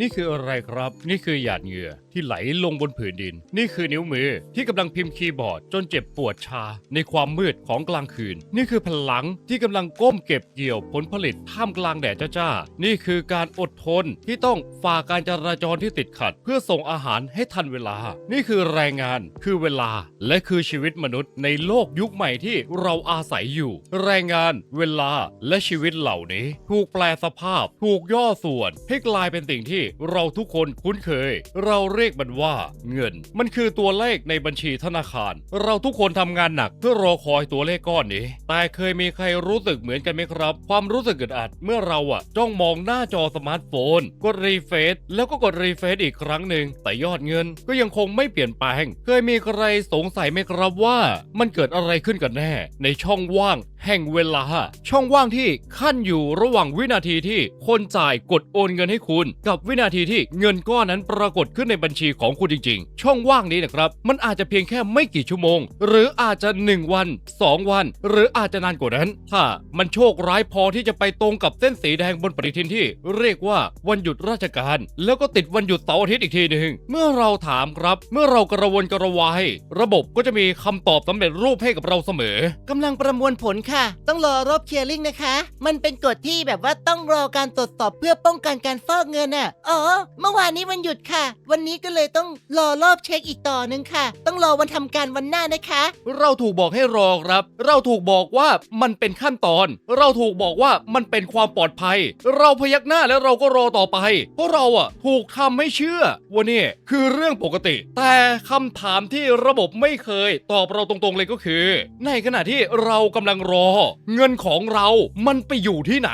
นี่คืออะไรครับ นี่คือหยาดเหงื่อที่ไหลลงบนผืนดิน นี่คือนิ้วมือที่กำลังพิมพ์คีย์บอร์ด จนเจ็บปวดชา ในความมืดของกลางคืน นี่คือพลังที่กำลังก้มเก็บเกี่ยวผลผลิตท่ามกลางแดดจ้าๆนี่คือการอดทนที่ต้องฝ่าการจราจรที่ติดขัด เพื่อส่งอาหารให้ทันเวลา นี่คือแรงงาน คือเวลา และคือชีวิตมนุษย์ ในโลกยุคใหม่ที่เราอาศัยอยู่ แรงงาน เวลาและชีวิตเหล่านี้ ถูกแปลสภาพ ถูกย่อส่วนให้กลายเป็นสิ่งที่เราทุกคนคุ้นเคย เราเรียกมันว่าเงิน มันคือตัวเลขในบัญชีธนาคาร เราทุกคนทำงานหนักเพื่อรอคอยตัวเลขก้อนนี้ แต่เคยมีใครรู้สึกเหมือนกันไหมครับ ความรู้สึกอึดอัดเมื่อเราอะจ้องมองหน้าจอสมาร์ทโฟน กดรีเฟซแล้วก็กดรีเฟซอีกครั้งหนึ่งแต่ยอดเงินก็ยังคงไม่เปลี่ยนแปลง เคยมีใครสงสัยไหมครับว่า มันเกิดอะไรขึ้นกันแน่ ในช่องว่างแห่งเวลา ช่องว่างที่ขั้นอยู่ระหว่างวินาทีที่คนจ่ายกดโอนเงินให้คุณกับวิินาทีที่เงินก้อนนั้นปรากฏขึ้นในบัญชีของคุณจริง ๆ ช่องว่างนี้นะครับ มันอาจจะเพียงแค่ไม่กี่ชั่วโมง หรืออาจจะ 1 วัน 2 วัน หรืออาจจะนานกว่านั้น ถ้ามันโชคร้ายพอที่จะไปตรงกับเส้นสีแดงบนปฏิทินที่ เรียกว่าวันหยุดราชการ แล้วก็ติดวันหยุดเสาร์อาทิตย์อีกทีหนึ่งเมื่อเราถามครับ เมื่อเรากระวนกระวายระบบก็จะมีคำตอบสำเร็จรูปให้กับเราเสมอกำลังประมวลผลค่ะ ต้องรอรอบเคลียร์ลิงนะคะ มันเป็นกฎที่แบบว่าต้องรอการตรวจสอบเพื่อป้องกันการฟอกเงินน่ะอ๋อ เมื่อวานนี้วันหยุดค่ะ วันนี้ก็เลยต้องรอรอบเช็คอีกต่อหนึ่งค่ะ ต้องรอวันทำการวันหน้านะคะ เราถูกบอกให้รอครับ เราถูกบอกว่ามันเป็นขั้นตอน เราถูกบอกว่ามันเป็นความปลอดภัย เราพยักหน้าแล้วเราก็รอต่อไป เพราะเราอะถูกทำให้เชื่อว่านี่คือเรื่องปกติ แต่คำถามที่ระบบไม่เคย ตอบเราตรงๆเลยก็คือ ในขณะที่เรากำลังรอ เงินของเรามันไปอยู่ที่ไหน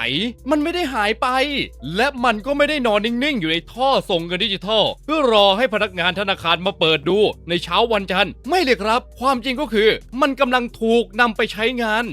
มันไม่ได้หายไป และมันก็ไม่ได้นอนนิ่งอยู่ในท่อส่งเงินดิจิทัล เพื่อรอให้พนักงานธนาคารมาเปิดดูในเช้าวันจันทร์ ไม่เลยครับ ความจริงก็คือ มันกำลังถูกนำไปใช้งาน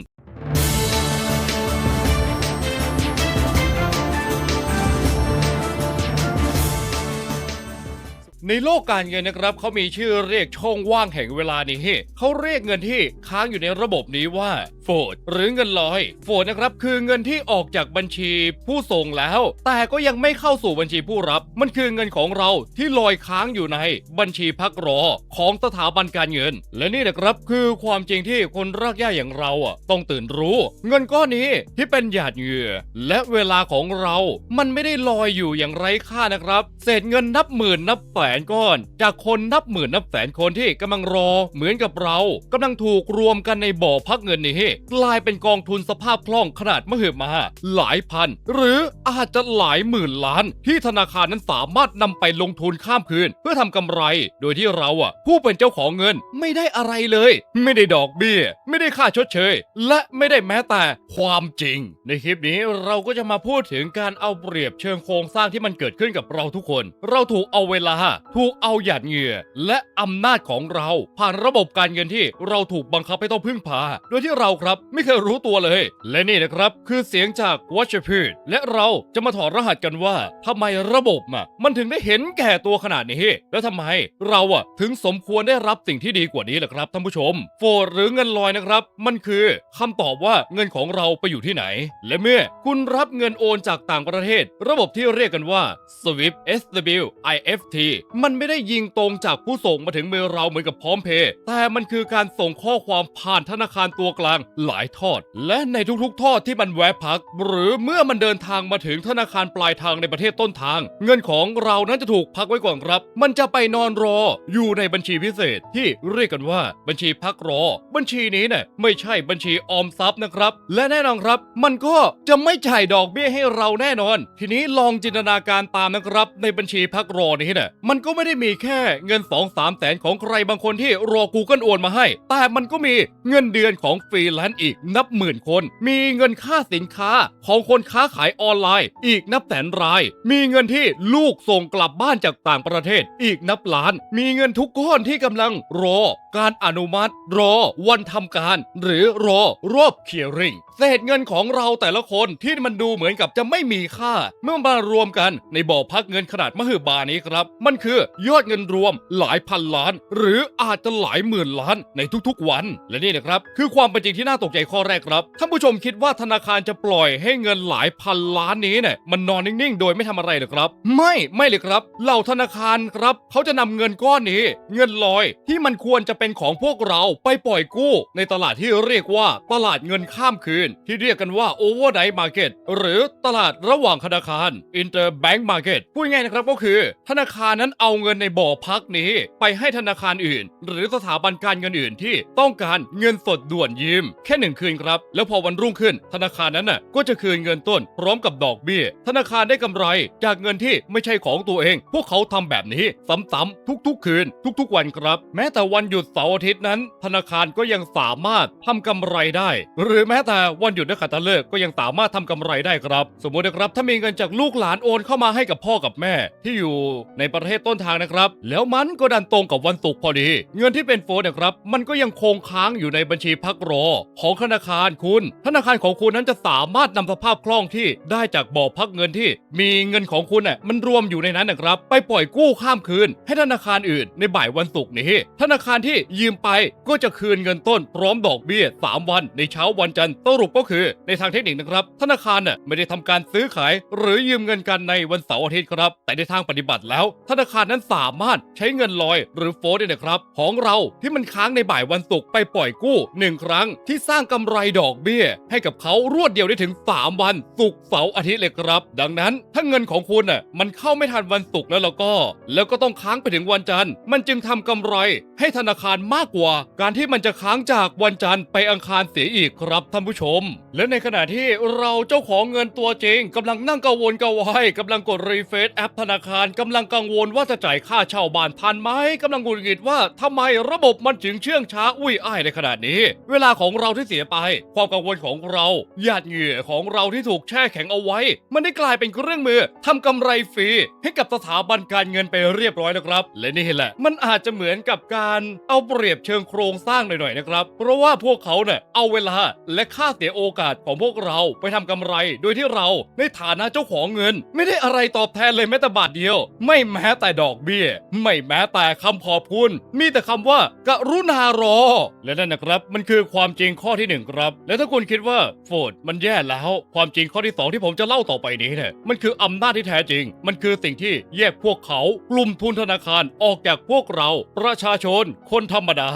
ในโลกการเงินนะครับเขามีชื่อเรียกช่องว่างแห่งเวลานี้เขาเรียกเงินที่ค้างอยู่ในระบบนี้ว่าโฟดหรือเงินลอยโฟดนะครับคือเงินที่ออกจากบัญชีผู้ส่งแล้ว แต่ก็ยังไม่เข้าสู่บัญชีผู้รับ มันคือเงินของเราที่ลอยค้างอยู่ในบัญชีพักรอของสถาบันการเงิน และนี่นะครับคือความจริงที่คนรากหญ้าอย่างเราอะต้องตื่นรู้ เงินก้อนนี้ที่เป็นหยาดเหงื่อและเวลาของเรา มันไม่ได้ลอยอยู่อย่างไร้ค่านะครับ เศษเงินนับหมื่นนับแสนก้อน จากคนนับหมื่นนับแสนคนที่กำลังรอเหมือนกับเรากำลังถูกรวมกันในบ่อพักเงินนี้กลายเป็นกองทุนสภาพคล่องขนาดมหึมาหลายพัน หรืออาจจะหลายหมื่นล้าน ที่ธนาคารนั้นสามารถนำไปลงทุนข้ามคืน เพื่อทำกำไร โดยที่เราอะ ผู้เป็นเจ้าของเงินไม่ได้อะไรเลย ไม่ได้ดอกเบี้ย ไม่ได้ค่าชดเชย และไม่ได้แม้แต่ความจริง ในคลิปนี้เราก็จะมาพูดถึงการเอาเปรียบเชิงโครงสร้างที่มันเกิดขึ้นกับเราทุกคน เราถูกเอาเวลาถูกเอาหยาดเหงื่อและอำนาจของเรา ผ่านระบบการเงินที่เราถูกบังคับให้ต้องพึ่งพา โดยที่เราครับไม่เคยรู้ตัวเลย และนี่นะครับคือเสียงจากวัชพืช และเราจะมาถอดรหัสกันว่าทำไมระบบอะมันถึงได้เห็นแก่ตัวขนาดนี้ แล้วทำไมเราอะถึงสมควรได้รับสิ่งที่ดีกว่านี้ล่ะครับท่านผู้ชม โฟดหรือเงินลอยนะครับ มันคือคำตอบว่าเงินของเราไปอยู่ที่ไหน และเมื่อคุณรับเงินโอนจากต่างประเทศ ระบบที่เรียกกันว่า SWIFT SW IFT มันไม่ได้ยิงตรงจากผู้ส่งมาถึงมือเราเหมือนกับพร้อมเพย์แต่มันคือการส่งข้อความผ่านธนาคารตัวกลางหลายทอด และในทุกๆ ทอดที่มันแวะพัก หรือเมื่อมันเดินทางมาถึงธนาคารปลายทางในประเทศต้นทาง เงินของเรานั้นจะถูกพักไว้ก่อนครับ มันจะไปนอนรออยู่ในบัญชีพิเศษที่เรียกกันว่าบัญชีพักรอ บัญชีนี้เนี่ยไม่ใช่บัญชีออมทรัพย์นะครับ และแน่นอนครับ มันก็จะไม่จ่ายดอกเบี้ยให้เราแน่นอน ทีนี้ลองจินตนาการตามนะครับ ในบัญชีพักรอนี้เนี่ยมันก็็ไม่ได้มีแค่เงิน 2 3แสนของใครบางคนที่รอ Google โอนมาให้ แต่มันก็มีเงินเดือนของฟรีแลนซ์อีกนับหมื่นคน มีเงินค่าสินค้าของคนค้าขายออนไลน์ อีกนับแสนราย มีเงินที่ลูกส่งกลับบ้านจากต่างประเทศ อีกนับล้าน มีเงินทุกก้อนที่กำลังรอ การอนุมัติ รอวันทำการ หรือรอรอบเคียร์ริงเศษเงินของเราแต่ละคนที่มันดูเหมือนกับจะไม่มีค่า เมื่อมารวมกันในบ่อพักเงินขนาดมหึบานี้ครับ มันคือยอดเงินรวมหลายพันล้าน หรืออาจจะหลายหมื่นล้านในทุกๆวัน และนี่นะครับ คือความเป็นจริงที่น่าตกใจข้อแรกครับท่านผู้ชมคิดว่าธนาคารจะปล่อยให้เงินหลายพันล้านนี้เนี่ยมันนอนนิ่งๆ โดยไม่ทำอะไรหรอครับ ไม่ไม่เลยครับเหล่าธนาคารครับเขาจะนำเงินก้อนนี้ เงินลอยที่มันควรจะเป็นของพวกเราไปปล่อยกู้ ในตลาดที่เรียกว่าตลาดเงินข้ามคืน ที่เรียกกันว่า overnight market หรือตลาดระหว่างธนาคาร interbank market พูดง่ายๆนะครับก็คือ ธนาคารนั้นเอาเงินในบ่อพักนี้ ไปให้ธนาคารอื่น หรือสถาบันการเงินอื่นที่ต้องการเงินสดด่วนยืมแค่หนึ่งคืนครับ แล้วพอวันรุ่งขึ้น ธนาคารนั้นน่ะก็จะคืนเงินต้นพร้อมกับดอกเบี้ย ธนาคารได้กำไรจากเงินที่ไม่ใช่ของตัวเอง พวกเขาทำแบบนี้ซ้ำๆทุกๆ คืน ทุกๆ วันครับ แม้แต่วันหยุดเสาร์อาทิตย์นั้น ธนาคารก็ยังสามารถทำกำไรได้ หรือแม้แต่วันหยุดนักขัตฤกษ์ก็ยังสามารถทำกำไรได้ครับ สมมตินะครับถ้ามีเงินจากลูกหลานโอนเข้ามาให้กับพ่อกับแม่ ที่อยู่ในประเทศต้นทางนะครับ แล้วมันก็ดันตรงกับวันศุกร์พอดี เงินที่เป็นโฟนนะครับ มันก็ยังคงค้างอยู่ในบัญชีพักรอ ของธนาคารคุณ ธนาคารของคุณนั้นจะสามารถนำสภาพคล่องที่ได้จากบ่อพักเงินที่ มีเงินของคุณน่ะมันรวมอยู่ในนั้นนะครับ ไปปล่อยกู้ข้ามคืน ให้ธนาคารอื่นในบ่ายวันศุกร์นี้ ธนาคารที่ยืมไปก็จะคืนเงินต้นพร้อมดอกเบี้ย 3 วัน ในเช้าวันจันทร์สรุปก็คือ ในทางเทคนิคนะครับ ธนาคารน่ะไม่ได้ทำการซื้อขาย หรือยืมเงินกันในวันเสาร์อาทิตย์ครับ แต่ในทางปฏิบัติแล้ว ธนาคารนั้นสามารถใช้เงินลอยหรือโฟลได้นะครับ ของเราที่มันค้างในบ่ายวันศุกร์ไปปล่อยกู้หนึ่งครั้ง ที่สร้างกำไรดอกเบี้ย ให้กับเขารวดเดียวได้ถึง 3 วันศุกร์เสาร์อาทิตย์เลยครับ ดังนั้นถ้าเงินของคุณน่ะมันเข้าไม่ทันวันศุกร์แล้วแล้วก็ แล้วก็ต้องค้างไปถึงวันจันทร์ มันจึงทำกำไรให้ธนาคารมากกว่า การที่มันจะค้างจากวันจันทร์ไปอังคารเสียอีกครับท่านผู้ชม และในขณะที่เราเจ้าของเงินตัวจริงกำลังนั่งกังวลกังวายกำลังกดรีเฟซแอปธนาคารกำลังกังวลว่าจะจ่ายค่าเช่าบ้านทันไหมกำลังหงุดหงิดว่าทำไมระบบมันถึงเชื่องช้าอุ้ยอ้ายในขนาดนี้ เวลาของเราที่เสียไป ความกังวลของเราหยาดเหงื่อของเราที่ถูกแช่แข็งเอาไว้ มันได้กลายเป็นเครื่องมือทำกำไรฟรีให้กับสถาบันการเงินไปเรียบร้อยแล้วครับ และนี่แหละ มันอาจจะเหมือนกับการเอาเปรียบเชิงโครงสร้างหน่อยๆนะครับ เพราะว่าพวกเขาเนี่ยเอาเวลาและค่าเสียโอกาสของพวกเราไปทำกำไร โดยที่เราในฐานะเจ้าของเงิน ไม่ได้อะไรตอบแทนเลยแม้แต่บาทเดียว ไม่แม้แต่ดอกเบี้ย ไม่แม้แต่คำขอบคุณ มีแต่คำว่ากรุณารอ และนั่นนะครับมันคือความจริงข้อที่หนึ่งครับ และถ้าคุณคิดว่าโฟดมันแย่แล้ว ความจริงข้อที่สองที่ผมจะเล่าต่อไปนี้เนี่ยมันคืออำนาจที่แท้จริง มันคือสิ่งที่แยกพวกเขากลุ่มทุนธนาคารออกจากพวกเรา ประชาชน คนธรรมดา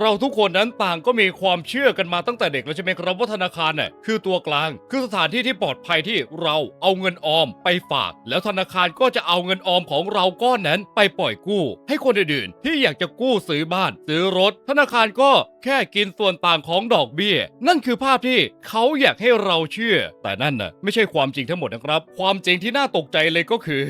เราทุกคนนั้นต่างก็มีความเชื่อกันมาตั้งแต่เด็กแล้วใช่ไหมครับว่าธนาคารน่ะคือตัวกลาง คือสถานที่ที่ปลอดภัยที่เราเอาเงินออมไปฝาก แล้วธนาคารก็จะเอาเงินออมของเราก้อนนั้นไปปล่อยกู้ ให้คนอื่นๆ ที่อยากจะกู้ซื้อบ้าน ซื้อรถ ธนาคารก็ แค่กินส่วนต่างของดอกเบี้ย นั่นคือภาพที่เขาอยากให้เราเชื่อ แต่นั่นน่ะไม่ใช่ความจริงทั้งหมดนะครับ ความจริงที่น่าตกใจเลยก็คือ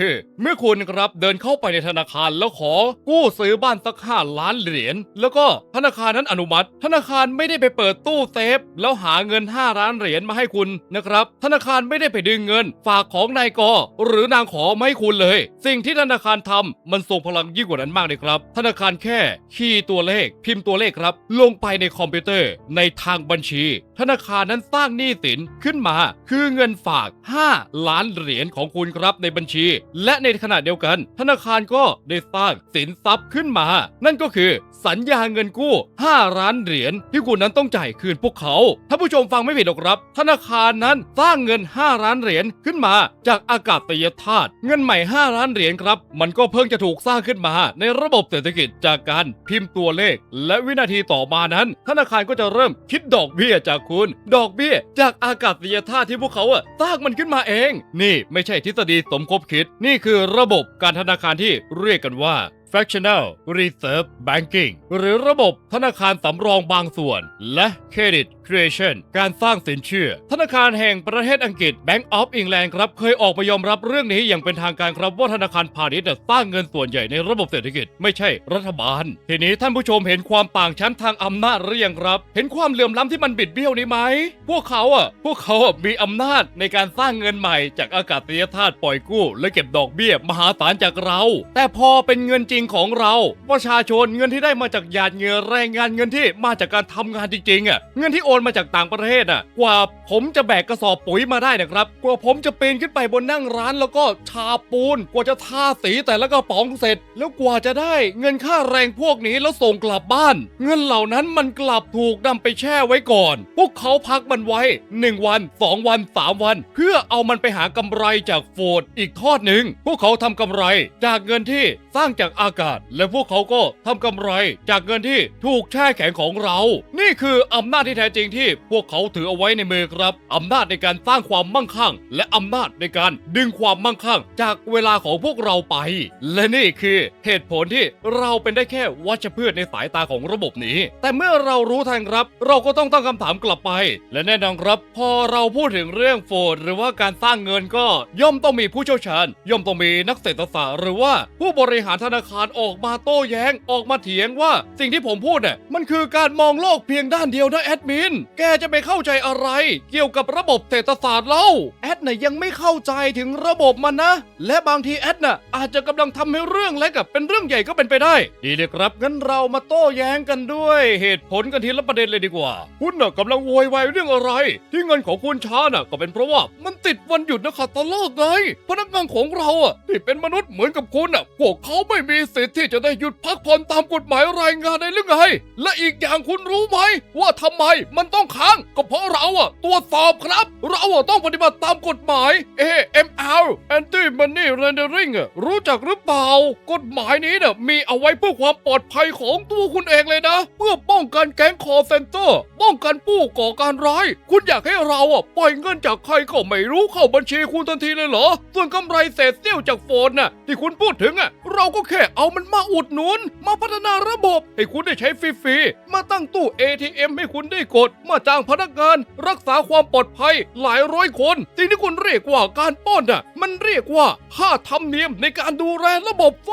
เมื่อคุณครับเดินเข้าไปในธนาคารแล้วขอกู้ซื้อบ้านสักห้าล้านเหรียญแล้วก็ธนาคารนั้นอนุมัติ ธนาคารไม่ได้ไปเปิดตู้เซฟ แล้วหาเงิน 5 ล้านเหรียญมาให้คุณนะครับ ธนาคารไม่ได้ไปดึงเงิน ฝากของนายกหรือนางขอไม่คุณเลย สิ่งที่ธนาคารทำมันทรงพลังยิ่งกว่านั้นมากเลยครับ ธนาคารแค่คีย์ตัวเลข พิมพ์ตัวเลขครับ ลงไปในคอมพิวเตอร์ ในทางบัญชี ธนาคารนั้นสร้างหนี้สินขึ้นมา คือเงินฝาก 5 ล้านเหรียญของคุณครับในบัญชี และในขณะเดียวกัน ธนาคารก็ได้สร้างสินทรัพย์ขึ้นมา นั่นก็คือ สัญญาเงินกู้ 5 ล้านเหรียญที่คุณนั้นต้องจ่ายคืนพวกเขาถ้าผู้ชมฟังไม่ผิดหรอกครับ ธนาคารนั้นสร้างเงิน 5 ล้านเหรียญขึ้นมา จากอากาศยธาตุเงินใหม่ 5 ล้านเหรียญครับ มันก็เพิ่งจะถูกสร้างขึ้นมา ในระบบเศรษฐกิจจากการพิมพ์ตัวเลข และวินาทีต่อมานั้น ธนาคารก็จะเริ่มคิดดอกเบี้ยจากคุณ ดอกเบี้ย จากอากาศยธาตุที่พวกเขาอะสร้างมันขึ้นมาเอง นี่ไม่ใช่ทฤษฎีสมคบคิด นี่คือระบบการธนาคารที่เรียกกันว่า Fractional Reserve Banking หรือระบบธนาคารสำรองบางส่วน และเครดิต creation การสร้างสินเชื่อ ธนาคารแห่งประเทศอังกฤษ Bank of England ครับเคยออกมายอมรับเรื่องนี้อย่างเป็นทางการครับว่าธนาคารพาณิชย์สร้างเงินส่วนใหญ่ในระบบเศรษฐกิจไม่ใช่รัฐบาล ทีนี้ท่านผู้ชมเห็นความต่างชั้นทางอำนาจหรือยังครับ เห็นความเหลื่อมล้ำที่มันบิดเบี้ยวนี้ไหม พวกเขาอะพวกเขาอะมีอำนาจในการสร้างเงินใหม่จากอากาศยธาตุปล่อยกู้ และเก็บดอกเบี้ยมหาศาลจากเรา แต่พอเป็นเงินจริงของเรา ประชาชนเงินที่ได้มาจากหยาดเหงื่อแรงงานเงินที่มาจากการทำงานจริงๆอะเงินที่โอนอนมาจากต่างประเทศอะ กว่าผมจะแบกกระสอบปุ๋ยมาได้นะครับ กว่าผมจะปีนขึ้นไปบนนั่งร้าน แล้วก็ชาปูน กว่าจะทาสีแต่ละกระป๋องเสร็จ แล้วกว่าจะได้เงินค่าแรงพวกนี้แล้วส่งกลับบ้าน เงินเหล่านั้นมันกลับถูกนำไปแช่ไว้ก่อน พวกเขาพักมันไว้ 1 วัน 2 วัน 3 วัน เพื่อเอามันไปหากำไรจากโฟดอีกทอดหนึ่งพวกเขาทำกำไรจากเงินที่ สร้างจากอากาศ และพวกเขาก็ทำกำไรจากเงินที่ถูกแช่แข็งของเรา นี่คืออำนาจที่แท้จริงที่พวกเขาถือเอาไว้ในมือครับอำนาจในการสร้างความมั่งคั่ง และอำนาจในการดึงความมั่งคั่ง จากเวลาของพวกเราไป และนี่คือเหตุผลที่เราเป็นได้แค่วัชพืชในสายตาของระบบนี้ แต่เมื่อเรารู้ทันครับ เราก็ต้องตั้งคำถามกลับไป และแน่นอนครับ พอเราพูดถึงเรื่องโฟดหรือว่าการสร้างเงินก็ย่อมต้องมีผู้เชี่ยวชาญ ย่อมต้องมีนักเศรษฐศาสตร์หรือว่าผู้บริหหารธนาคารออกมาโต้แย้งออกมาเถียงว่า สิ่งที่ผมพูดเนี่ยมันคือการมองโลกเพียงด้านเดียวนะแอดมิน แกจะไปเข้าใจอะไร เกี่ยวกับระบบเศรษฐศาสตร์เล่าแอดน่ะยังไม่เข้าใจถึงระบบมันนะ และบางทีแอดน่ะอาจจะกำลังทำให้เรื่องเล็กกับเป็นเรื่องใหญ่ก็เป็นไปได้ ดีเลยครับงั้นเรามาโต้แย้งกันด้วย เหตุผลกันทีละประเด็นเลยดีกว่า คุณน่ะกำลังโวยวายเรื่องอะไร ที่เงินของคุณช้าน่ะก็เป็นเพราะว่ามันติดวันหยุดนะครับตลอดไงพนักงานของเราอะที่เป็นมนุษย์เหมือนกับคุณอะพวกเขาไม่มีสิทธิ์ที่จะได้หยุดพักผ่อนตามกฎหมายรายงานได้หรือไง และอีกอย่างคุณรู้ไหม ว่าทำไมมันต้องค้างก็เพราะเราอะตรวจสอบครับ เราอะต้องปฏิบัติตามกฎหมาย AML Anti Money Laundering อะรู้จักหรือเปล่า กฎหมายนี้เนี่ยมีเอาไว้เพื่อความปลอดภัยของตัวคุณเองเลยนะ เพื่อป้องกันแก๊งคอเซนเตอร์ป้องกันผู้ก่อการร้าย คุณอยากให้เราอะปล่อยเงินจากใครก็ไม่รู้เข้าบัญชีคุณทันทีเลยเหรอส่วนกำไรเศษเสี้ยวจากโฟนน่ะที่คุณพูดถึงอะเราราก็แค่เอามันมาอุดหนุน มาพัฒนาระบบ ให้คุณได้ใช้ฟรีๆ มาตั้งตู้ ATM ให้คุณได้กด มาจ้างพนักงาน รักษาความปลอดภัยหลายร้อยคนสิ่งที่คุณเรียกว่าการปล้นอะ มันเรียกว่าค่าธรรมเนียมในการดูแลระบบไฟ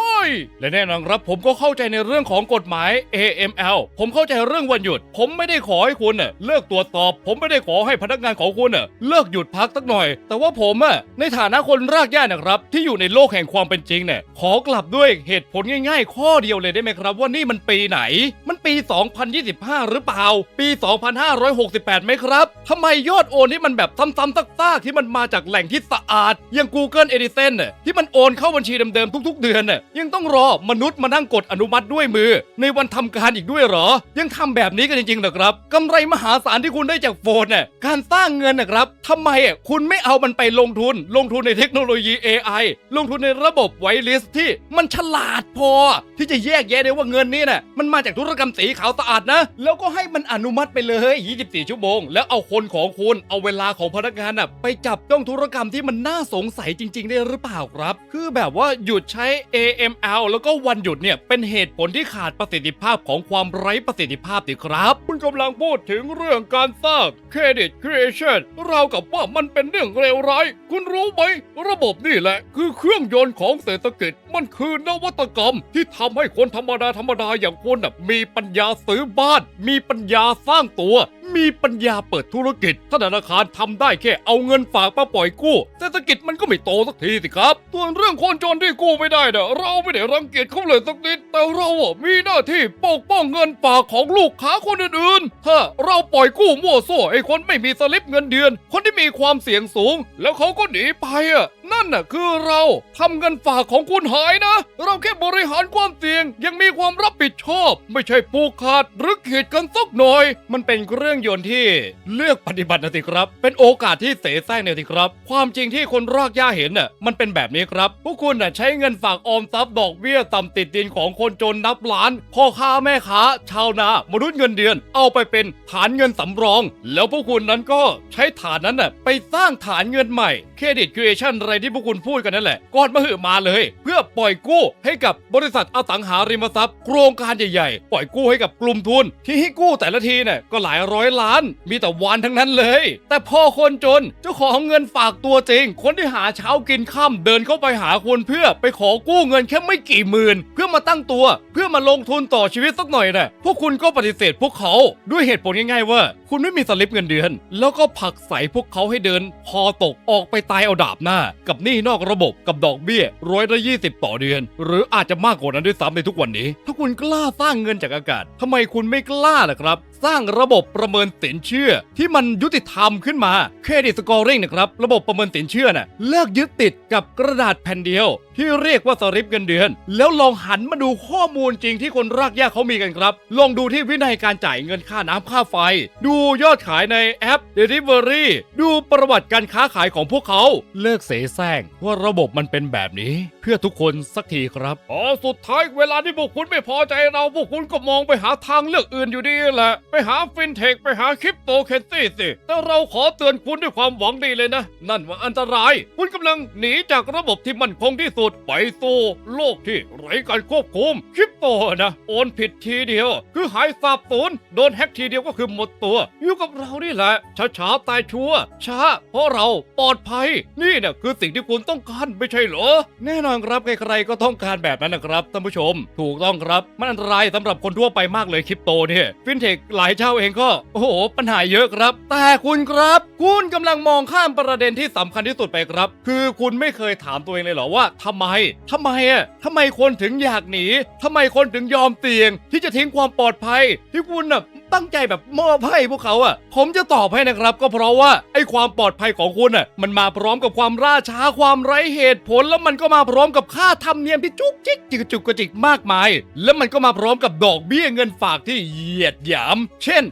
และแน่นอนครับผมก็เข้าใจในเรื่องของกฎหมาย AML ผมเข้าใจเรื่องวันหยุด ผมไม่ได้ขอให้คุณน่ะเลิกตรวจสอบ ผมไม่ได้ขอให้พนักงานของคุณน่ะเลิกหยุดพักสักหน่อย แต่ว่าผมอะในฐานะคนรากหญ้านะครับ ที่อยู่ในโลกแห่งความเป็นจริงเนี่ยขอกลับด้วยเหตุผลง่ายๆ ข้อเดียวเลยได้ไหมครับ ว่านี่มันปีไหน มันปี 2025 หรือเปล่า ปี 2568ไหมครับทำไมยอดโอนที่มันแบบซ้ำๆซากๆที่มันมาจากแหล่งที่สะอาด อย่าง Google Edison น่ะที่มันโอนเข้าบัญชีเดิมๆทุก ๆ เดือนน่ะยังต้องรอมนุษย์มานั่งกดอนุมัติด้วยมือ ในวันทำการอีกด้วยเหรอ ยังทำแบบนี้กันจริงๆหรอครับกำไรมหาศาลที่คุณได้จากโฟนน่ะการสร้างเงินนะครับทำไมอะคุณไม่เอามันไปลงทุน ลงทุนในเทคโนโลยี AI ลงทุนในระบบไวลิสที่มันฉลาดพอ ที่จะแยกแยะได้ว่าเงินนี่น่ะมันมาจากธุรกรรมสีขาวสะอาดนะ แล้วก็ให้มันอนุมัติไปเลย 24 ชั่วโมง แล้วเอาคนของคุณเอาเวลาของพนักงานน่ะไปจับต้องธุรกรรมที่มันน่าสงสัยจริง ๆ ได้หรือเปล่าครับ คือแบบว่าหยุดใช้ AML แล้วก็วันหยุดเนี่ยเป็นเหตุผลที่ขาดประสิทธิภาพของความไร้ประสิทธิภาพดิครับคุณกำลังพูดถึงเรื่องการสร้าง Credit Creation เรากับว่ามันเป็นเรื่องเลวร้ายคุณรู้ไหมระบบนี่แหละ คือเครื่องยนต์ของเศรษฐกิจ มันคือนวัตกรรมที่ทำให้คนธรรมดาธรรมดาอย่างคุณน่ะมีปัญญาซื้อบ้าน มีปัญญาสร้างตัว มีปัญญาเปิดธุรกิจธนาคารทำได้แค่เอาเงินฝากมาปล่อยกู้เศรษฐกิจมันก็ไม่โตสักทีสิครับส่วนเรื่องคนจนที่กู้ไม่ได้เน่ะเราไม่ได้รังเกียจเขาเลยสักนิด แต่เราอะมีหน้าที่ปกป้องเงินฝากของลูกค้าคนอื่นๆถ้าเราปล่อยกู้มั่วซั่วไอ้คนไม่มีสลิปเงินเดือน คนที่มีความเสี่ยงสูง แล้วเขาก็หนีไปอะ นั่นน่ะคือเราทำเงินฝากของคุณหายนะ เราแค่บริหารความเสี่ยงยังมีความรับผิดชอบ ไม่ใช่ผูกขาดหรือขีดกันสักหน่อย มันเป็นเครื่องยนต์ที่เลือกปฏิบัตินะสิครับ เป็นโอกาสที่เสแสร้งเนี่ยสิครับ ความจริงที่คนรากหญ้าเห็นน่ะมันเป็นแบบนี้ครับ พวกคุณน่ะใช้เงินฝากออมทรัพย์ดอกเบี้ยต่ำติดดินของคนจนนับล้านพ่อค้าแม่ค้า ชาวนามนุษย์เงินเดือน เอาไปเป็นฐานเงินสำรอง แล้วพวกคุณนั้นก็ใช้ฐานนั้นน่ะไปสร้างฐานเงินใหม่เครดิตครีเอชันไรที่พวกคุณพูดกันนั่นแหละก่อนมาหือมาเลย เพื่อปล่อยกู้ให้กับบริษัทอสังหาริมทรัพย์โครงการใหญ่ๆ ปล่อยกู้ให้กับกลุ่มทุน ที่ให้กู้แต่ละทีเนี่ยก็หลายร้อยล้าน มีแต่วานทั้งนั้นเลย แต่พอคนจนเจ้าของเงินฝากตัวจริง คนที่หาเช้ากินค่ำเดินเข้าไปหาคุณเพื่อไปขอกู้เงินแค่ไม่กี่หมื่น เพื่อมาตั้งตัว เพื่อมาลงทุนต่อชีวิตสักหน่อยน่ะพวกคุณก็ปฏิเสธพวกเขาด้วยเหตุผลง่าย ๆ ว่า คุณไม่มีสลิปเงินเดือน แล้วก็ผลักใส่พวกเขาให้เดิน พอตกออกไปตายเอาดาบหน้ากับหนี้นอกระบบกับดอกเบี้ยร้อยละยี่สิบต่อเดือน หรืออาจจะมากกว่านั้นด้วยซ้ำในทุกวันนี้ ถ้าคุณกล้าสร้างเงินจากอากาศทำไมคุณไม่กล้าล่ะครับ สร้างระบบประเมินสินเชื่อ ที่มันยุติธรรมขึ้นมาเครดิตสกอริงนะครับ ระบบประเมินสินเชื่อน่ะเลิกยึดติดกับกระดาษแผ่นเดียว ที่เรียกว่าสลิปเงินเดือน แล้วลองหันมาดูข้อมูลจริงที่คนรากหญ้าเขามีกันครับ ลองดูที่วินัยการจ่ายเงินค่าน้ำค่าไฟ ดูยอดขายในแอป Delivery ดูประวัติการค้าขายของพวกเขา เลิกเสแสร้งว่าระบบมันเป็นแบบนี้ เพื่อทุกคนสักทีครับอ๋อสุดท้ายเวลาที่พวกคุณไม่พอใจเราพวกคุณก็มองไปหาทางเลือกอื่นอยู่ดีแหละไปหาฟินเทคไปหาคริปโตเคนซีสิ แต่เราขอเตือนคุณด้วยความหวังดีเลยนะ นั่นว่าอันตราย คุณกำลังหนีจากระบบที่มั่นคงที่สุด ไปสู่โลกที่ไร้การควบคุม คริปโตนะ โอนผิดทีเดียว คือหายสาบสูญโดนแฮ็กทีเดียวก็คือหมดตัว อยู่กับเรานี่แหละ ช้าๆ ตายชัวช้า เพราะเราปลอดภัย นี่เนี่ยคือสิ่งที่คุณต้องการไม่ใช่เหรอ แน่นอนครับใครๆก็ต้องการแบบนั้นนะครับท่านผู้ชม ถูกต้องครับ มันอันตรายสำหรับคนทั่วไปมากเลยคริปโตเนี่ย ฟินเทคลายเจ้าเองก็ โอ้โห ปัญหาเยอะครับ แต่คุณครับ คุณกำลังมองข้ามประเด็นที่สำคัญที่สุดไปครับ คือคุณไม่เคยถามตัวเองเลยเหรอว่าทำไมทำไมอะทำไมคนถึงอยากหนีทำไมคนถึงยอมเตียง ที่จะทิ้งความปลอดภัย ที่คุณน่ะ ตั้งใจแบบมอบให้พวกเขาอะ ผมจะตอบให้นะครับ ก็เพราะว่าไอ้ความปลอดภัยของคุณอะ มันมาพร้อมกับความล่าช้าความไร้เหตุผล แล้วมันก็มาพร้อมกับค่าธรรมเนียมที่จุกจิกจิกจุกกระจิกมากมาย แล้วมันก็มาพร้อมกับดอกเบี้ยเงินฝากที่เหยียดหยาม เช่น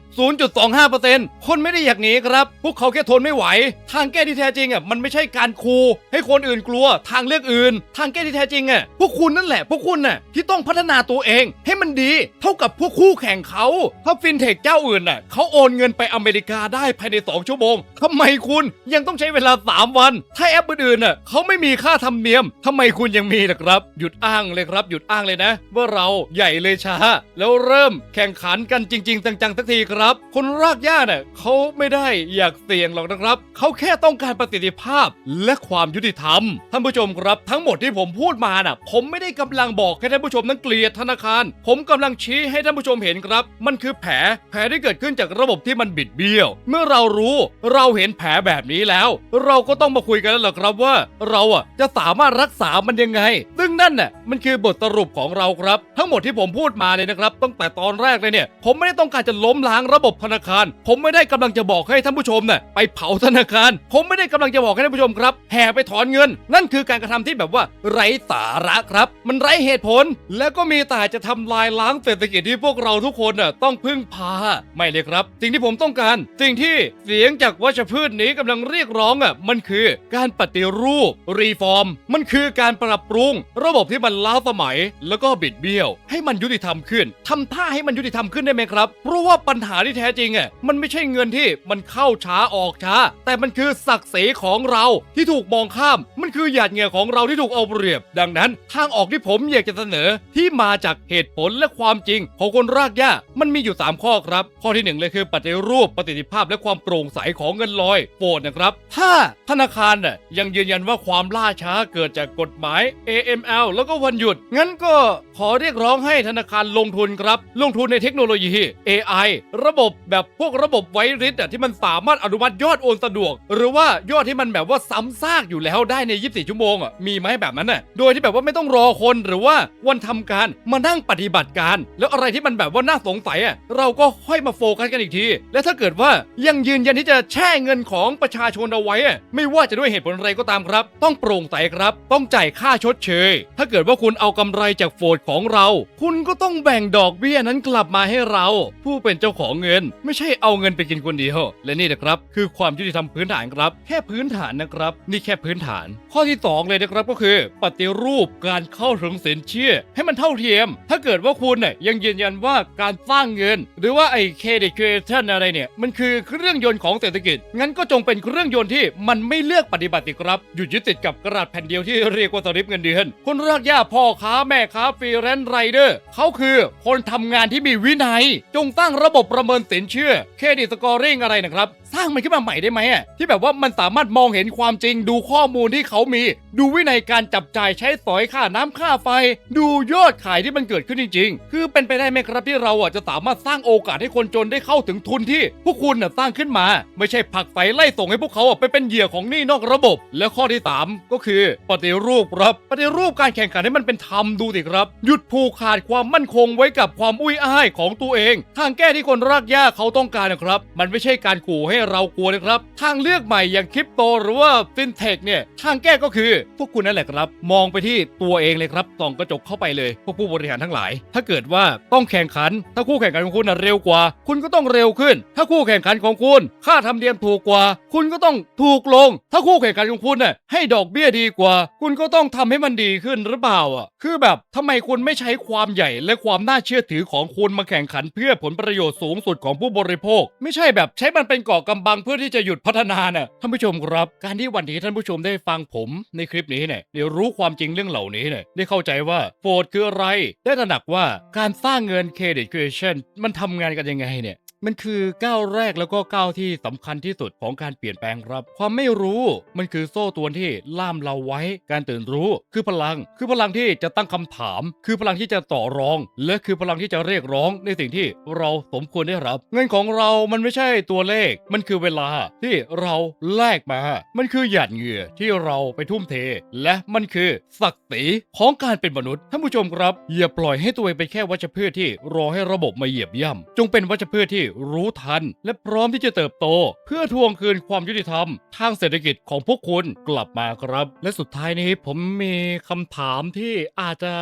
0.25%คนไม่ได้อยากหนีครับ พวกเขาแค่ทนไม่ไหว ทางแก้ที่แท้จริงอะมันไม่ใช่การคูให้คนอื่นกลัวทางเลือกอื่น ทางแก้ที่แท้จริงอะพวกคุณนั่นแหละ พวกคุณน่ะที่ต้องพัฒนาตัวเอง ให้มันดี เท่ากับพวกคู่แข่งเขาถ้าฟินเทคเจ้าอื่นน่ะเขาโอนเงินไปอเมริกาได้ภายใน 2 ชั่วโมงทำไมคุณยังต้องใช้เวลา 3 วัน ถ้าแอปอื่นๆน่ะเขาไม่มีค่าธรรมเนียมทำไมคุณยังมีนะครับ หยุดอ้างเลยครับ หยุดอ้างเลยนะ ว่าเราใหญ่เลยช้า แล้วเริ่มแข่งขันกันจริง ๆ จังๆสักทีครับ คนรากหญ้าน่ะเขาไม่ได้อยากเสี่ยงหรอกนะครับเขาแค่ต้องการประสิทธิภาพและความยุติธรรมท่านผู้ชมครับ ทั้งหมดที่ผมพูดมาน่ะ ผมไม่ได้กำลังบอกให้ท่านผู้ชมนั้นเกลียดธนาคาร ผมกำลังชี้ให้ท่านผู้ชมเห็นครับ มันคือแผลแผลที่เกิดขึ้นจากระบบที่มันบิดเบี้ยว เมื่อเรารู้เราเห็นแผลแบบนี้แล้ว เราก็ต้องมาคุยกันแล้วครับว่า เราอะจะสามารถรักษามันยังไง ซึ่งนั่นน่ะมันคือบทสรุปของเราครับ ทั้งหมดที่ผมพูดมาเลยนะครับตั้งแต่ตอนแรกเลยเนี่ย ผมไม่ได้ต้องการจะล้มล้างระบบธนาคาร ผมไม่ได้กำลังจะบอกให้ท่านผู้ชมน่ะไปเผาธนาคาร ผมไม่ได้กำลังจะบอกให้ท่านผู้ชมครับแห่ไปถอนเงิน นั่นคือการกระทำที่แบบว่าไร้สาระครับ มันไร้เหตุผล แล้วก็มีแต่จะทำลายล้างเศรษฐกิจที่พวกเราทุกคนน่ะต้องพึ่งพาไม่เลยครับ สิ่งที่ผมต้องการ สิ่งที่เสียงจากวัชพืชนี้กำลังเรียกร้องอะมันคือการปฏิรูป รีฟอร์ม มันคือการปรับปรุง ระบบที่มันล้าสมัย แล้วก็บิดเบี้ยว ให้มันยุติธรรมขึ้นทำท่าให้มันยุติธรรมขึ้นได้ไหมครับ เพราะว่าปัญหาที่แท้จริงอะมันไม่ใช่เงินที่มันเข้าช้าออกช้า แต่มันคือศักดิ์ศรีของเราที่ถูกมองข้าม มันคือหยาดเหงื่อของเราที่ถูกเอาเปรียบ ดังนั้นทางออกที่ผมอยากจะเสนอที่มาจากเหตุผลและความจริงของคนรากหญ้ามันมีอยู่ 3 ข้อครับ ข้อที่หนึ่งเลยคือปฏิรูปประสิทธิภาพและความโปร่งใสของเงินลอยโปรดนะครับ ถ้าธนาคารน่ะยังยืนยันว่าความล่าช้าเกิดจากกฎหมาย AML แล้วก็วันหยุด งั้นก็ขอเรียกร้องให้ธนาคารลงทุนครับ ลงทุนในเทคโนโลยี AI ระบบแบบพวกระบบไวริสอะที่มันสามารถอนุมัติยอดโอนสะดวก หรือว่ายอดที่มันแบบว่าซ้ำซากอยู่แล้วได้ใน 24 ชั่วโมงอะมีไหมแบบนั้นน่ะโดยที่แบบว่าไม่ต้องรอคนหรือว่าวันทำการมานั่งปฏิบัติการ แล้วอะไรที่มันแบบว่าน่าสงสัยอะเราก็ค่อยมาโฟกัสกันอีกที และถ้าเกิดว่ายังยืนยันที่จะแช่เงินของประชาชนเอาไว้อะไม่ว่าจะด้วยเหตุผลอะไรก็ตามครับ ต้องโปร่งใสครับ ต้องจ่ายค่าชดเชย ถ้าเกิดว่าคุณเอากำไรจากโฟดของเรา คุณก็ต้องแบ่งดอกเบี้ยนั้นกลับมาให้เรา ผู้เป็นเจ้าของเงิน ไม่ใช่เอาเงินไปกินคนเดียวและนี่นะครับ คือความยุติธรรมพื้นฐานครับ แค่พื้นฐานนะครับ นี่แค่พื้นฐาน ข้อที่สองเลยนะครับก็คือ ปฏิรูปการเข้าถึงสินเชื่อ ให้มันเท่าเทียม ถ้าเกิดว่าคุณเนี่ยยังยืนยันว่าการสร้างเงินหรืือว่าไอ้เครดิตครเอชันอะไรเนี่ย มันคือเครื่องยนต์ของเศรษฐกิจ งั้นก็จงเป็นเครื่องยนต์ที่มันไม่เลือกปฏิบัติครับหยุดยึดติดกับกระดาษแผ่นเดียวที่เรียกว่าสลิปเงินเดือน คนรากหญ้าพ่อค้าแม่ค้าฟรีแลนซ์ไรเดอร์เขาคือคนทำงานที่มีวินัย จงตั้งระบบประเมินสินเชื่อเครดิตสกอริงอะไรนะครับสร้างมันขึ้นมาใหม่ได้ไหมอะที่แบบว่ามันสามารถมองเห็นความจริงดูข้อมูลที่เขามี ดูวินัยการจับจ่ายใช้สอยค่าน้ำค่าไฟ ดูยอดขายที่มันเกิดขึ้นจริง ๆ คือเป็นไปได้ไหมครับที่เราอะจะสามารถสร้างโอกาสให้คนจนได้เข้าถึงทุนที่ พวกคุณน่ะสร้างขึ้นมา ไม่ใช่ผลักไฟไล่ส่งให้พวกเขาอะไปเป็นเหยื่อของหนี้นอกระบบ และข้อที่สามก็คือปฏิรูปครับปฏิรูปการแข่งขันให้มันเป็นธรรมดูสิครับ หยุดผูกขาดความมั่นคงไว้กับความอุ้ยอ้ายของตัวเอง ทางแก้ที่คนรากหญ้าเขาต้องการนะครับ มันไม่ใช่การขู่ให้เรากลัวนะครับ ทางเลือกใหม่อย่างคริปโตหรือว่าฟินเทคเนี่ยทางแก้ก็คือพวกคุณนั่นแหละครับ มองไปที่ตัวเองเลยครับส่องกระจกเข้าไปเลย พวกผู้บริหารทั้งหลาย ถ้าเกิดว่าต้องแข่งขัน ถ้าคู่แข่งขันของคุณน่ะเร็วกว่า คุณก็ต้องเร็วขึ้น ถ้าคู่แข่งขันของคุณ ค่าทำเนียมถูกกว่า คุณก็ต้องถูกลง ถ้าคู่แข่งขันของคุณน่ะให้ดอกเบี้ยดีกว่า คุณก็ต้องทำให้มันดีขึ้นหรือเปล่าอะคือแบบทำไมคุณไม่ใช้ความใหญ่และความน่าเชื่อถือของคุณมาแข่งขันเพื่อผลประโยชน์สูงสุดของผู้บริโภค ไม่ใช่แบบใช้มันเป็นเกาะกำบังเพื่อที่จะหยุดพัฒนาเนี่ยท่านผู้ชมครับ การที่วันนี้ท่านผู้ชมได้ฟังผมในคลิปนี้เนี่ยเดี๋ยวรู้ความจริงเรื่องเหล่านี้เนี่ยได้เข้าใจว่าโฟดคืออะไร ได้ตระหนักว่าการสร้างเงินเครดิตครีเอชันมันทำงานกันยังไงเนี่ย มันคือก้าวแรกแล้วก็ก้าวที่สำคัญที่สุดของการเปลี่ยนแปลงครับ ความไม่รู้มันคือโซ่ตรวนที่ล่ามเราไว้ การตื่นรู้คือพลัง คือพลังที่จะตั้งคำถาม คือพลังที่จะต่อรอง และคือพลังที่จะเรียกร้องในสิ่งที่เราสมควรได้รับ เงินของเรามันไม่ใช่ตัวเลข มันคือเวลาที่เราแลกมา มันคือหยาดเหงื่อที่เราไปทุ่มเท และมันคือศักดิ์ศรีของการเป็นมนุษย์ท่านผู้ชมครับอย่าปล่อยให้ตัวเองเป็นแค่วัชพืชที่รอให้ระบบมาเหยียบย่ำจงเป็นวัชพืชที่รู้ทัน และพร้อมที่จะเติบโต เพื่อทวงคืนความยุติธรรม ทางเศรษฐกิจของพวกคุณกลับมาครับ และสุดท้ายนี้ผมมีคำถามที่อาจจะ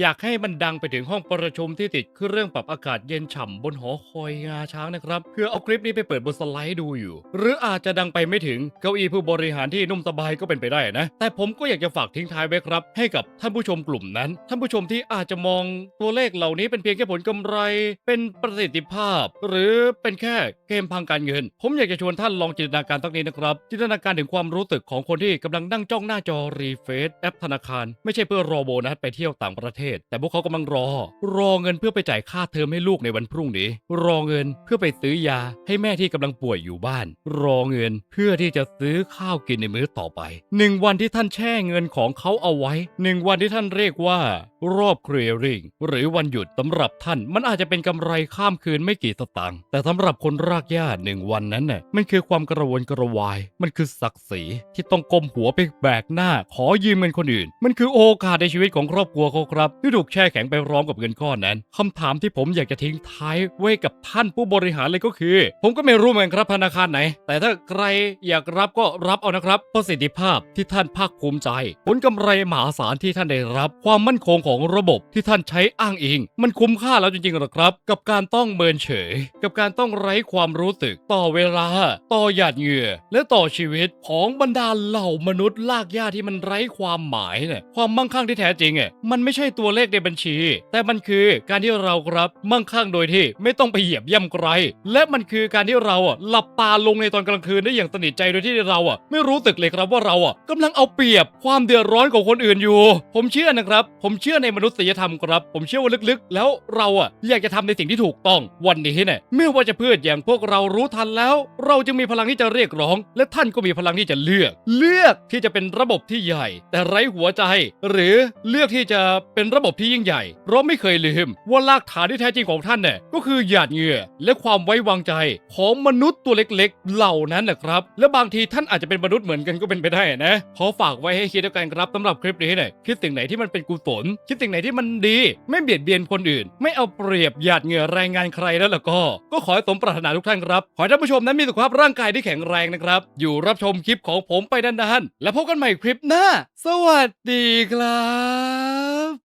อยากให้มันดังไปถึงห้องประชุมที่ติดเครื่องปรับอากาศเย็นฉ่ำบนหอคอยงาช้างนะครับเพื่อเอาคลิปนี้ไปเปิดบนสไลด์ดูอยู่ หรืออาจจะดังไปไม่ถึงเก้าอี้ผู้บริหารที่นุ่มสบายก็เป็นไปได้นะ แต่ผมก็อยากจะฝากทิ้งท้ายไว้ครับ ให้กับท่านผู้ชมกลุ่มนั้น ท่านผู้ชมที่อาจจะมองตัวเลขเหล่านี้เป็นเพียงแค่ผลกำไร เป็นประสิทธิภาพ หรือเป็นแค่เกมพังการเงิน ผมอยากจะชวนท่านลองจินตนาการสักนิดนะครับ จินตนาการถึงความรู้สึกของคนที่กำลังนั่งจ้องหน้าจอรีเฟซแอปธนาคาร ไม่ใช่เพื่อรอโบนัสไปเที่ยวต่างประเทศ แต่พวกเขากำลังรอ รอเงินเพื่อไปจ่ายค่าเทอมให้ลูกในวันพรุ่งนี้ รอเงินเพื่อไปซื้อยาให้แม่ที่กำลังป่วยอยู่บ้าน รอเงินเพื่อที่จะซื้อข้าวกินในมื้อต่อไปหนึ่งวันที่ท่านแช่เงินของเขาเอาไว้หนึ่งวันที่ท่านเรียกว่ารอบเคลียริงหรือวันหยุดสำหรับท่านมันอาจจะเป็นกำไรข้ามคืนไม่กี่สตางค์แต่สำหรับคนรากหญ้าหนึ่งวันนั้นน่ะมันคือความกระวนกระวาย มันคือศักดิ์ศรีที่ต้องก้มหัวไปแบกหน้า ขอยืมเงินคนอื่น มันคือโอกาสในชีวิตของครอบครัวเขาครับที่ถูกแช่แข็งไปพร้อมกับเงินก้อนนั้นคำถามที่ผมอยากจะทิ้งท้ายไว้กับท่านผู้บริหารเลยก็คือ ผมก็ไม่รู้เหมือนกันครับธนาคารไหน แต่ถ้าใครอยากรับก็รับเอานะครับประสิทธิภาพที่ท่านภาคภูมิใจ ผลกำไรมหาศาลที่ท่านได้รับ ความมั่นคงของระบบที่ท่านใช้อ้างอิง มันคุ้มค่าแล้วจริงๆหรอครับ กับการต้องเมินเฉย กับการต้องไร้ความรู้สึกต่อเวลา ต่อหยาดเหงื่อ และต่อชีวิตของบรรดาเหล่ามนุษย์ลากหญ้าที่มันไร้ความหมายเนี่ยความมั่งคั่งที่แท้จริงอะมันไม่ใช่ตัวเลขในบัญชี แต่มันคือการที่เราครับมั่งคั่งโดยที่ไม่ต้องไปเหยียบย่ำใคร และมันคือการที่เราอะหลับตาลงในตอนกลางคืนได้อย่างสนิทใจโดยที่เราอะไม่รู้สึกเลยครับว่าเราอะกำลังเอาเปรียบความเดือดร้อนของคนอื่นอยู่ ผมเชื่อนะครับ ผมเชื่อในมนุษยธรรมครับ ผมเชื่อว่าลึกๆ แล้วเราอะอยากจะทำในสิ่งที่ถูกต้องวันนี้เนี่ยไม่ว่าจะเพื่ออย่างพวกเรารู้ทันแล้ว เราจึงมีพลังที่จะเรียกร้อง และท่านก็มีพลังที่จะเลือก เลือกที่จะเป็นระบบที่ใหญ่ แต่ไร้หัวใจ หรือเลือกที่จะเป็นระบบที่ยิ่งใหญ่เพราะไม่เคยลืมว่ารากฐานที่แท้จริงของท่านเนี่ยก็คือหยาดเหงื่อ และความไว้วางใจของมนุษย์ตัวเล็กๆ เหล่านั้นแหละครับ และบางทีท่านอาจจะเป็นมนุษย์เหมือนกันก็เป็นไปได้นะขอฝากไว้ให้คิดด้วยกันครับสำหรับคลิปนี้เนี่ยคิดสิ่งไหนที่มันเป็นกุศลคิดสิ่งไหนที่มันดี ไม่เบียดเบียนคนอื่น ไม่เอาเปรียบหยาดเหงื่อแรงงานใครแล้วล่ะก็ ก็ขอให้สมปรารถนาทุกท่านครับ ขอให้ท่านผู้ชมนั้นมีสุขภาพร่างกายที่แข็งแรงนะครับ อยู่รับชมคลิปของผมไปนานๆ แล้วพบกันใหม่คลิปหน้า สวัสดีครับ